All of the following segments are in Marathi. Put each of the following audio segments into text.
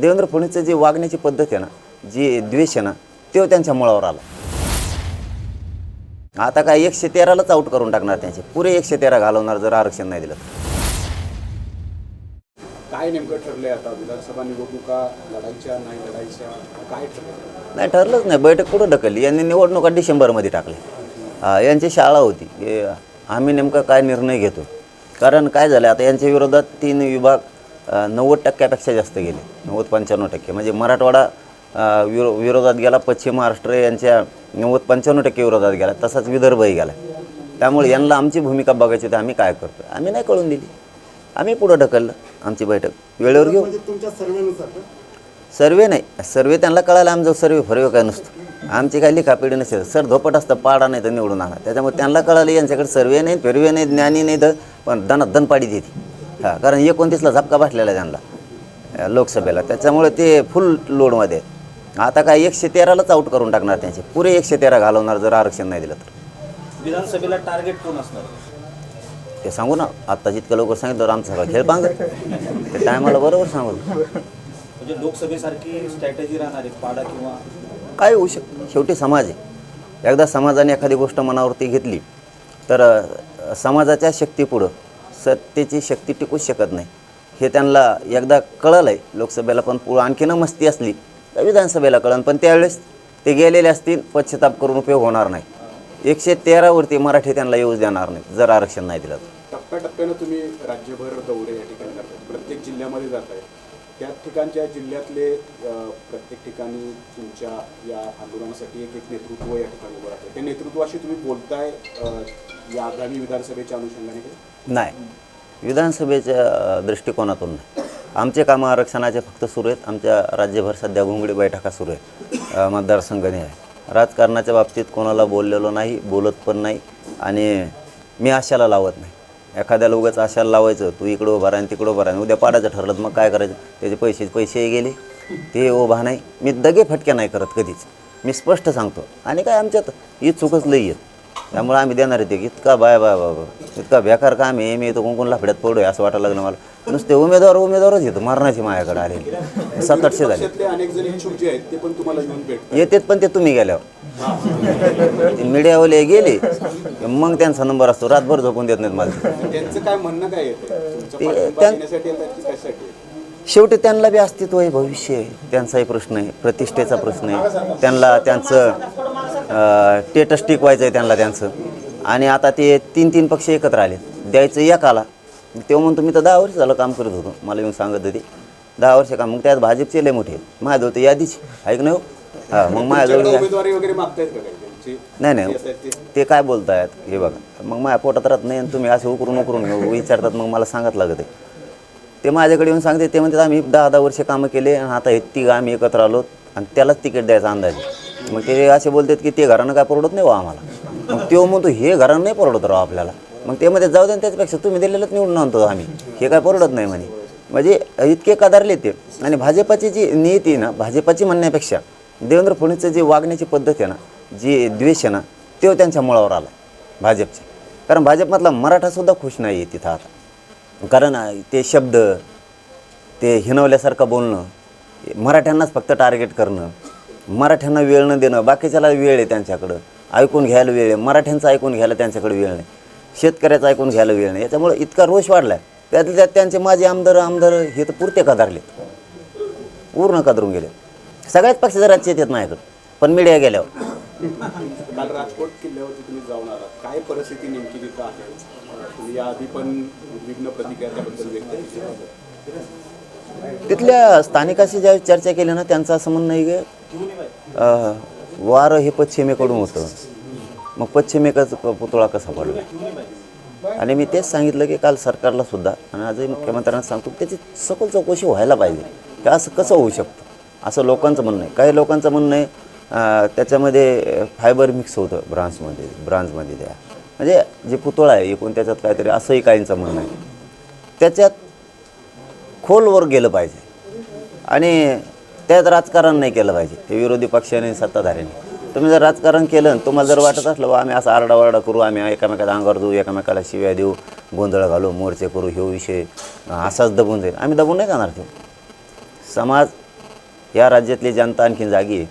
देवेंद्र फडणवीसचं जी वागण्याची पद्धत आहे ना जी द्वेष आहे ना तो त्यांच्या मुळावर आला. आता काय एकशे तेरालाच आउट करून टाकणार त्यांचे. पुरे एकशे तेरा घालवणार जर आरक्षण नाही दिलं. काय नेमकं ठरलंय आता? विधानसभा निवडणुका लढायच्या नाही लढायच्या काय ठरलंय? नाही ठरलंच नाही. बैठक कुठं ढकलली? यांनी निवडणुका डिसेंबरमध्ये टाकल्या. हा, यांची शाळा होती. आम्ही नेमका काय निर्णय घेतो? कारण काय झालं आता यांच्या विरोधात तीन विभाग नव्वद टक्क्यापेक्षा जास्त गेले. नव्वद पंच्याण्णव टक्के. म्हणजे मराठवाडा विरो विरोधात गेला पश्चिम महाराष्ट्र यांच्या नव्वद पंच्याण्णव टक्के विरोधात गेला. तसाच विदर्भही गेला. त्यामुळे यांना आमची भूमिका बघायची तर आम्ही काय करतो आम्ही नाही कळून दिली. आम्ही पुढं ढकललं आमची बैठक. वेळेवर घेऊ. म्हणजे? सर्वे नाही. सर्वे त्यांना कळायला आमचं सर्वे फरवे काय नसतं. आमची काही लिखापिढी नसेल. सर धोपट असतं पाडा नाही तर निवडून आणा. त्याच्यामुळे त्यांना कळालं यांच्याकडे सर्वे नाही फिरवे नाही ज्ञानी नाही तर पण दनात दन पाडी देते. हां कारण एकोणतीसला झपका बसलेला आहे त्यांना लोकसभेला. त्याच्यामुळे ते फुल लोडमध्ये. आता काय एकशे तेरालाच आउट करून टाकणार त्यांचे. पुरे एकशे तेरा घालवणार जर आरक्षण नाही दिलं तर. विधानसभेला टार्गेट कोण असणार? ते सांगू ना आत्ता जितकं लवकर सांगितलं आमचा सगळा खेळ पांग ते टायमाला बरोबर सांगू. म्हणजे लोकसभेसारखी स्ट्रॅटेजी राहणार आहे पाडा किंवा काय होऊ शकतं शेवटी समाज आहे. एकदा समाजाने एखादी गोष्ट मनावरती घेतली तर समाजाच्या शक्तीपुढं सत्तेची शक्ती टिकूच शकत नाही. हे त्यांना एकदा कळलं आहे लोकसभेला पण पुढं आणखीन मस्ती असली तर विधानसभेला कळन पण त्यावेळेस ते गेलेले असतील पश्चाताप करून उपयोग होणार नाही. एकशे तेरावरती मराठी त्यांना येऊच देणार नाही जर आरक्षण नाही दिलं तर. टप्प्याटप्प्यानं तुम्ही राज्यभर दौरे या ठिकाणी प्रत्येक जिल्ह्यामध्ये जात आहे त्या ठिकाणच्या जिल्ह्यातले प्रत्येक ठिकाणी तुमच्या या आंदोलनासाठी एक एक नेतृत्व या ठिकाणी उभं राहतं. त्या नेतृत्वाशी तुम्ही बोलताय या आगामी विधानसभेच्या अनुषंगाने नाही. विधानसभेच्या दृष्टिकोनातून नाही. आमचे कामं आरक्षणाचे फक्त सुरू आहेत. आमच्या राज्यभर सध्या घोंगडी बैठका सुरू आहेत. मतदारसंघाने आहे. राजकारणाच्या बाबतीत कोणाला बोललेलो नाही बोलत पण नाही आणि मी आशाला लावत नाही. एखाद्याला उगाच अशाला लावायचं तू इकडं उभा राहा तिकडं उभा राहा. उद्या पाडायचं ठरलं तर मग काय करायचं? त्याचे पैसे पैसेही गेले. ते उभा नाही. मी दगे फटक्या नाही करत कधीच. मी स्पष्ट सांगतो. आणि काय आमच्यात ही चुकच लई येत त्यामुळे आम्ही देणार आहे ते इतका बाय बाय बाय बाय. इतका बेकार काम आहे मी इथं कोण लाफड्यात पडूय असं वाटायला लागलं मला. नुसते उमेदवार उमेदवारच येतो मरणाची माझ्याकडे आले सात आठशे झाले. ते येतेत पण ते तुम्ही गेल्यावर. ते मीडियावाले गेले मग त्यांचा नंबर असतो रातभर झोपून देत नाहीत मला. त्यांचं काय म्हणणं काय शेवटी त्यांना बी अस्तित्व आहे भविष्य आहे. त्यांचाही प्रश्न आहे प्रतिष्ठेचा प्रश्न आहे. त्यांना त्यांचं टेटस टिकवायचं आहे त्यांना त्यांचं. आणि आता ते तीन तीन पक्ष एकत्र आले द्यायचं एक आला तेव्हा म्हणतो मी तर दहा वर्ष झालं काम करत होतो. मला येऊन सांगत होते. दहा वर्ष काम. मग त्यात भाजपचे लय मोठे. माझ्याजवळ तर यादीच. ऐक ना हो? हां मग माझ्याजवळ तुमच्याकडे या- उमेदवारी वगैरे मागतायत का काही? त्यांची नाही नाही. ते काय बोलतायत? हे बघा. मग माझ्या पोटात राहत नाही आणि तुम्ही असे उकरून उकरून विचारतात मग मला सांगत लागत आहे. ते माझ्याकडे येऊन सांगते ते म्हणतात आम्ही दहा दहा वर्ष कामं केले आणि आता हे तिघ आम्ही एकत्र आलो आणि त्यालाच तिकीट द्यायचा अंदाज. आहे. मग ते असे बोलतात की ते घरानं काय परवडत नाही वा आम्हाला. मग तो म्हणतो हे घरानं नाही परवडत राव आपल्याला. मग ते मध्ये जाऊ दे त्याच्यापेक्षा तुम्ही दिलेलंच निवडून आणतो आम्ही. हे काय परवडत नाही म्हणे. म्हणजे इतके कदारले ते. आणि भाजपाची जी नीती आहे ना भाजपाची म्हणण्यापेक्षा देवेंद्र फडणवीसचं जी वागण्याची पद्धत आहे ना जी द्वेष आहे ना तो त्यांच्या मुळावर आला भाजपच्या कारण भाजपमधला मराठासुद्धा खुश नाही आहे तिथं आता. कारण ते शब्द ते हिनवल्यासारखं बोलणं मराठ्यांनाच फक्त टार्गेट करणं मराठ्यांना वेळ न देणं बाकीच्याला वेळ आहे त्यांच्याकडं. ऐकून घ्यायला वेळ आहे. मराठ्यांचं ऐकून घ्यायला त्यांच्याकडे वेळ नाही. शेतकऱ्याचं ऐकून घ्यायला वेळ नाही. याच्यामुळे इतका रोष वाढला आहे त्यातल्या त्यात त्यांचे माझे आमदार आमदार हे तर पुरते कदारलेत. पूर्ण कदरून गेले. सगळ्याच पक्षाचे राज्य येतात माझ्याकडं पण मीडिया गेल्यावर. काल राजकोट किल्ल्यावरती तुम्ही जाऊन आलात. काय परिस्थिती नेमकी तिथं आहे? याआधी पण उद्विग्न प्रतिक्रिया त्याबद्दल व्यक्त केली. तिथल्या स्थानिकाशी ज्या चर्चा केली ना त्यांचं असं म्हणणं आहे की अं, वारं हे पश्चिमेकडून होतं. मग पश्चिमेकडचा पुतळा कसा पडला? आणि मी तेच सांगितलं की काल सरकारला सुद्धा आणि आजही मुख्यमंत्र्यांना सांगतो की त्याची सखोल चौकशी व्हायला पाहिजे की असं कसं होऊ शकतं? असं लोकांचं म्हणणं आहे. काही लोकांचं म्हणणं आहे अं, त्याच्यामध्ये फायबर मिक्स होतं ब्रांचमध्ये ब्रांचमध्ये त्या म्हणजे जे पुतळा आहे एकूण त्याच्यात काहीतरी असंही काहींचं म्हणणं आहे. त्याच्यात खोलवर गेलं पाहिजे. आणि त्यात राजकारण नाही केलं पाहिजे. ते विरोधी पक्षाने सत्ताधाऱ्याने. तुम्ही जर राजकारण केलं तुम्हाला जर वाटत असलं बा आम्ही असं आरडाओरडा करू आम्ही एकामेकाला अंगावर देऊ एकामेकाला शिव्या देऊ गोंधळ घालू मोर्चे करू ह्यो विषय असाच दबून जाईल. आम्ही दबून नाही जाणार तो. समाज या राज्यातली जनता आणखी जागी आहे.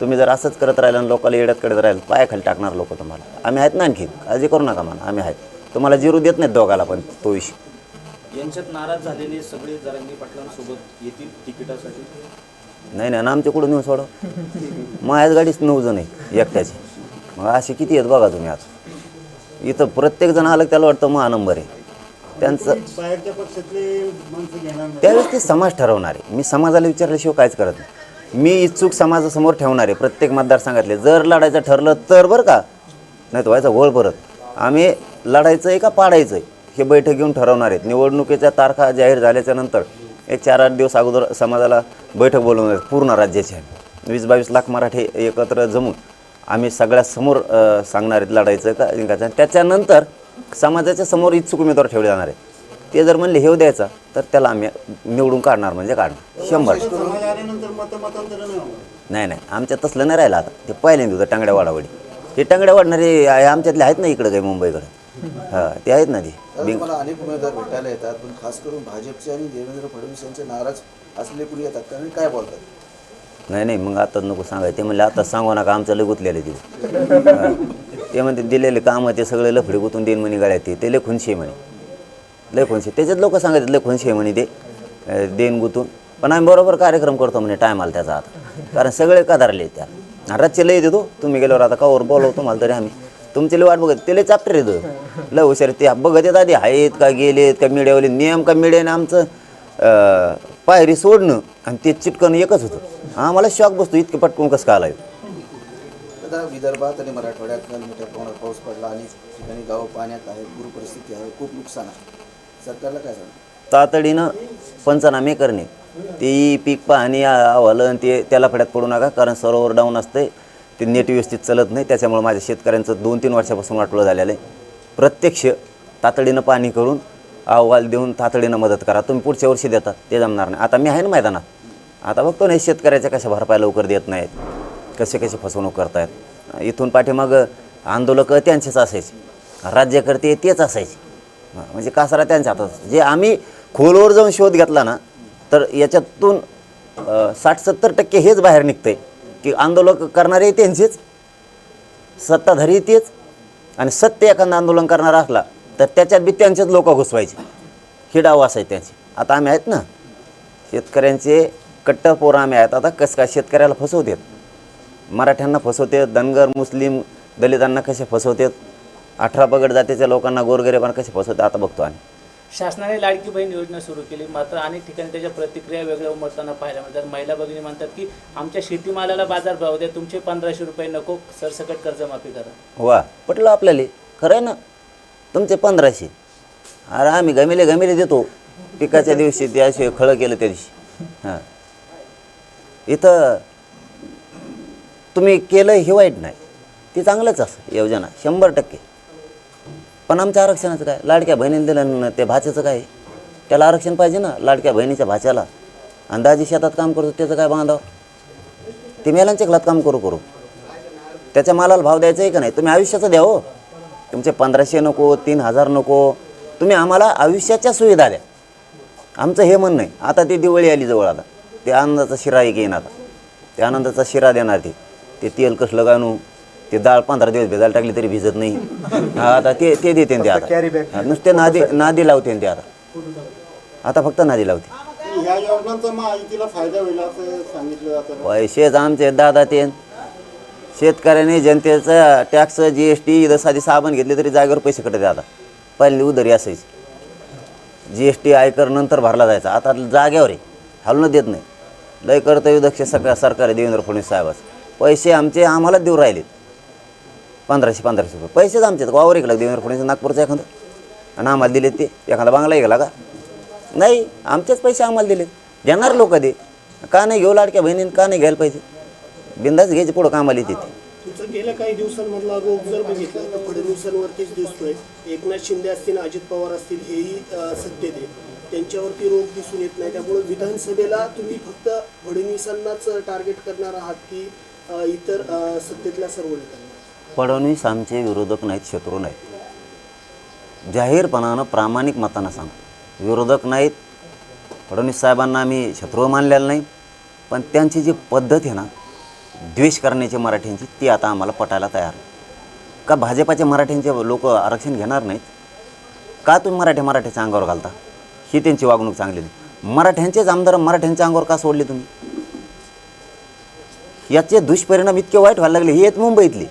तुम्ही जर असंच करत राहिलं आणि लोकांना येड्यात करत राहिलं पायाखाली टाकणार लोक तुम्हाला. आम्ही आहेत ना आणखी काळजी करू नका मला आम्ही आहेत. तुम्हाला जिरू देत नाहीत दोघाला पण तो विषय. यांच्यात नाराज झालेले सगळे जरांगी पाटलांसोबत येतील तिकिटासाठी? नाही नाही आणि आमच्याकडून येऊन सोडव माझ्याच गाडीच नऊ जण आहे एकट्याचे. मग असे किती आहेत बघा तुम्ही आज. इथं प्रत्येक जण आलं त्याला वाटतं महा नंबर आहे. त्यांचं बाहेरच्या पक्षातले माणसं घेणार नाही. त्यावेळेस ते समाज ठरवणार. आहे मी समाजाला विचारल्याशिवाय काहीच करत नाही. मी इच्छुक समाजासमोर ठेवणार आहे प्रत्येक मतदारसंघातले. जर लढायचं ठरलं तर बरं का? नाही तर व्हायचा गोळ परत. आम्ही लढायचं आहे का पाडायचं आहे? हे बैठक घेऊन ठरवणार आहेत. निवडणुकीच्या तारखा जाहीर झाल्याच्यानंतर एक चार आठ दिवस अगोदर समाजाला बैठक बोलवणार पूर्ण राज्याची वीस बावीस लाख मराठी एकत्र जमून आम्ही सगळ्यासमोर सांगणार आहेत लढायचं का जिंकायचं त्याच्यानंतर समाजाच्या समोर इच्छुक उमेदवार ठेवले जाणार आहे ते जर म्हणले हे द्यायचा तर त्याला आम्ही निवडून काढणार म्हणजे काढणार. शंभर. नाही. नाही. आमच्यात तसलं नाही राहिलं आता. ते पहिल्यांदा होतं टांगड्या वाडावडी. हे टांगड्या वाढणारे आमच्यातले आहेत ना इकडं काही मुंबईकडे. हां ते आहेत ना ते. अनेक उमेदवार भेटायला येतात पण खास करून भाजपचे आणि देवेंद्र फडणवीस यांचे नाराज असलेले कुणी येतात. कारण काय बोलतात? नाही नाही. मग आता नको सांगायचं ते म्हणले आता सांगू नका आमचं लय गुतलेलं हां. ते म्हणते दिलेले कामं ते सगळे लफडे गुतून देईन म्हणे गाड्यात ते. ते लय खुनशी आहे म्हणे. लय खोनशी त्याच्यात लोक सांगायचे लय खोनशी आहे म्हणे ते. देन गुतून. पण आम्ही बरोबर कार्यक्रम करतो म्हणे टायमाला त्याचा आता. कारण सगळे कदारले त्या आणि रातचे लय देतो. तुम्ही गेल्यावर आता कावर बोलवतो मला तरी आम्ही. तुमची लय वाट बघत ते लय चाप्टर येतो लय हुशार ते बघत येत आधी आहेत का गेलेत का मीडियावाले नियम का मीडियाने आमचं पायरी सोडणं आणि ते चिटकणं एकच होतं. आम्हाला शॉक बसतो इतके पटकून कसं का आलाय. विदर्भात आणि मराठवाड्यात मोठ्या प्रमाणात पाऊस पडला. आणि ठिकाणी गाव पाण्यात आहे पूर परिस्थिती आहे. खूप नुकसान आहे. सरकारला काय तातडीनं पंचनामे करणे. ते पीक पाहणी अहवालन आणि ते त्याला फड्यात पडू नका कारण सरोवर डाऊन असते. ते नेट व्यवस्थित चालत नाही. त्याच्यामुळे माझ्या शेतकऱ्यांचं दोन तीन वर्षापासून वाटलं झालेलं आहे. प्रत्यक्ष तातडीनं पाणी करून अहवाल देऊन तातडीनं मदत करा. तुम्ही पुढच्या वर्षी देता ते जमणार नाही. आता मी आहे ना मैदानात. आता बघतो नाही शेतकऱ्याच्या कशा भरपाई लवकर देत नाहीत. कसे कसे फसवणूक करतायत. इथून पाठीमागं आंदोलक त्यांचेच असायचे. राज्यकर्ते तेच असायचे. म्हणजे कासारा त्यांच्या हातात जे आम्ही खोलवर जाऊन शोध घेतला ना तर याच्यातून साठ सत्तर टक्के हेच बाहेर निघतंय. की आंदोलक करणारे त्यांचेच सत्ताधारी तेच आणि सत्य एखादं आंदोलन करणारा असला तर त्याच्यात बी त्यांचेच लोक घुसवायचे. ही डाव असायचे त्यांची. आता आम्ही आहेत ना शेतकऱ्यांचे कट्टर पोरं आम्ही आहेत. आता कसं काय शेतकऱ्याला फसवतात? मराठ्यांना फसवतात धनगर मुस्लिम दलितांना कसे फसवतात? अठरा पगड जातीच्या लोकांना गोरगरिबांना कसे फसवतात आता बघतो आम्ही. शासनाने लाडकी बहीण योजना सुरू केली. मात्र अनेक ठिकाणी त्याच्या प्रतिक्रिया वेगळ्या उमटताना पाहायला मिळतात. महिला भगिनी म्हणतात की आमच्या शेतीमालाला बाजार भाव द्या. तुमचे पंधराशे रुपये नको. सरसकट कर्जमाफी करा. वा पटलं आपल्याला. खरं आहे ना? तुमचे पंधराशे. अरे आम्ही गमिले गमिले देतो. पिकाच्या दिवशी ते असे खळं केलं त्या दिवशी. हां. इथं तुम्ही केलं हे वाईट नाही. ते चांगलंच असं योजना. शंभर टक्के. पण आमच्या आरक्षणाचं काय? लाडक्या बहिणीने दिलं ना ते भाच्याचं काय? त्याला आरक्षण पाहिजे ना लाडक्या बहिणीच्या भाच्याला. अंदाजी शेतात काम करतो त्याचं काय बांधाव? ते मेलांच्या घरात काम करू करू. त्याच्या मालाला भाव द्यायचा आहे का नाही? तुम्ही आयुष्याचं द्या हो. तुमचे पंधराशे नको तीन हजार नको. तुम्ही आम्हाला आयुष्याच्या सुविधा द्या. आमचं हे म्हणणं आहे. आता ती दिवाळी आली जवळ आता. ते आनंदाचा शिरा एक येईन आता. ते आनंदाचा शिरा देणार ते. ते तेल कसलं गाणू? ते डाळ पंधरा दिवस भिजायला टाकली तरी भिजत नाही. हा, आता ते ते देते ते आता. हा, नुसते नादी नादी लावते ते आता. आता फक्त नादी लावते. या योजनांचा महायुतीला फायदा होईल असं सांगितलं जातं पैसेच आमचे दादा ते. शेतकऱ्याने जनतेचा टॅक्स जी एस टी इथं साधी साबण घेतली तरी जागेवर पैसे कटत आता. पहिली उदरी असायची. जी एस टी आयकर नंतर भरला जायचा. आता जाग्यावर आहे. हलणं देत नाही. लय कर्तव्य दक्ष सगळ्या सरकार आहे देवेंद्र फडणवीस साहेबाचं. पैसे आमचे आम्हालाच देऊ राहिलेत. पंधराशे पंधराशे रुपये. पैसेच आमचे वावर एक देवेंद्र फडणवीस नागपूरचं एखादं? आणि आम्हाला दिलेत ते. एखादा बांगला गेला का? नाही आमचेच पैसे आम्हाला दिलेत. देणार लोक दे का नाही घेऊ लाडक्या बहिणीने का नाही घ्यायला पाहिजे बिंदाच घ्यायचे पुढं कामाला येते ते. तुमचं गेल्या काही दिवसांमधला रोग जर बघितला तर फडणवीसांवरतीच दिसतोय. एकनाथ शिंदे असतील अजित पवार असतील हेही सत्य सत्तेत त्यांच्यावरती रोग दिसून येत नाही. त्यामुळे विधानसभेला तुम्ही फक्त फडणवीसांनाच टार्गेट करणार आहात की इतर सत्तेतल्या सर्व नेत्यांना? फडणवीस आमचे विरोधक नाहीत शत्रू नाहीत. जाहीरपणानं प्रामाणिक मतानं सांग विरोधक नाहीत फडणवीस साहेबांना आम्ही शत्रू मानलेलं नाही. पण त्यांची जी पद्धत आहे ना द्वेष करण्याची मराठ्यांची ती आता आम्हाला पटायला तयार आहे. का भाजपाचे मराठ्यांचे लोक आरक्षण घेणार नाहीत? का तुम्ही मराठे मराठ्याच्या अंगावर घालता? ही त्यांची वागणूक चांगली नाही. मराठ्यांचेच आमदार मराठ्यांच्या अंगावर का सोडले तुम्ही? याचे दुष्परिणाम इतके वाईट व्हायला लागले हे आहेत मुंबईतली.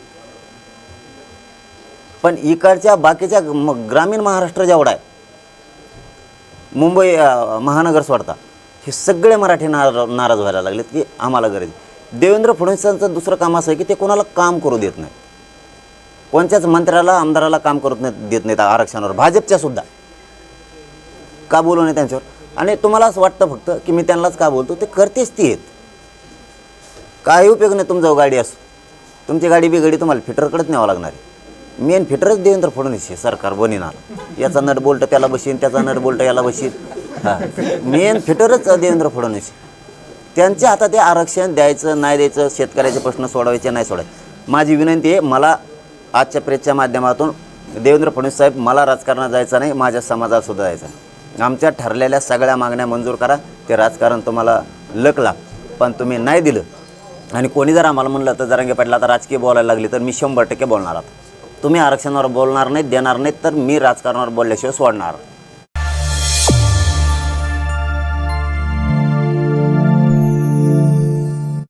पण इकडच्या बाकीच्या म- ग्रामीण महाराष्ट्र जेवढा आहे मुंबई महानगर सोडता हे सगळे मराठी नारा नाराज व्हायला लागलेत की आम्हाला गरज देवेंद्र फडणवीसांचं दुसरं काम असं आहे की ते कोणाला काम करू देत नाही कोणत्याच मंत्र्याला आमदाराला काम करू नाही देत नाहीत आरक्षणावर. भाजपच्या सुद्धा. का बोलू नये त्यांच्यावर? आणि तुम्हाला असं वाटतं फक्त की मी त्यांनाच का बोलतो? ते करतेच ती आहेत. काही उपयोग नाही तुमचा गाडी असो. तुमची गाडी बिगडी तुम्हाला फिटरकडेच न्यावं लागणार आहे. मेन फिटरच देवेंद्र फडणवीस हे सरकार बनिणार याचा नट बोल्ट त्याला बसीन त्याचा नट बोल्ट याला बसीन हां. मेन फिटरच देवेंद्र फडणवीस. त्यांच्या हातात ते आरक्षण द्यायचं नाही द्यायचं शेतकऱ्याचे प्रश्न सोडवायचे नाही सोडायचे. माझी विनंती आहे मला आजच्या प्रेसच्या माध्यमातून देवेंद्र फडणवीस साहेब मला राजकारणात जायचं नाही माझ्या समाजात सुद्धा जायचं नाही. आमच्या ठरलेल्या सगळ्या मागण्या मंजूर करा ते राजकारण तुम्हाला लकला पण तुम्ही नाही दिलं आणि कोणी जर आम्हाला म्हणलं तर जरांगे पाटील आता राजकीय बोलायला लागली तर मी शंभर टक्के बोलणार आता. तुम्ही आरक्षणावर बोलणार नाहीत देणार नाहीत तर मी राजकारणावर बोलल्याशिवाय सोडणार.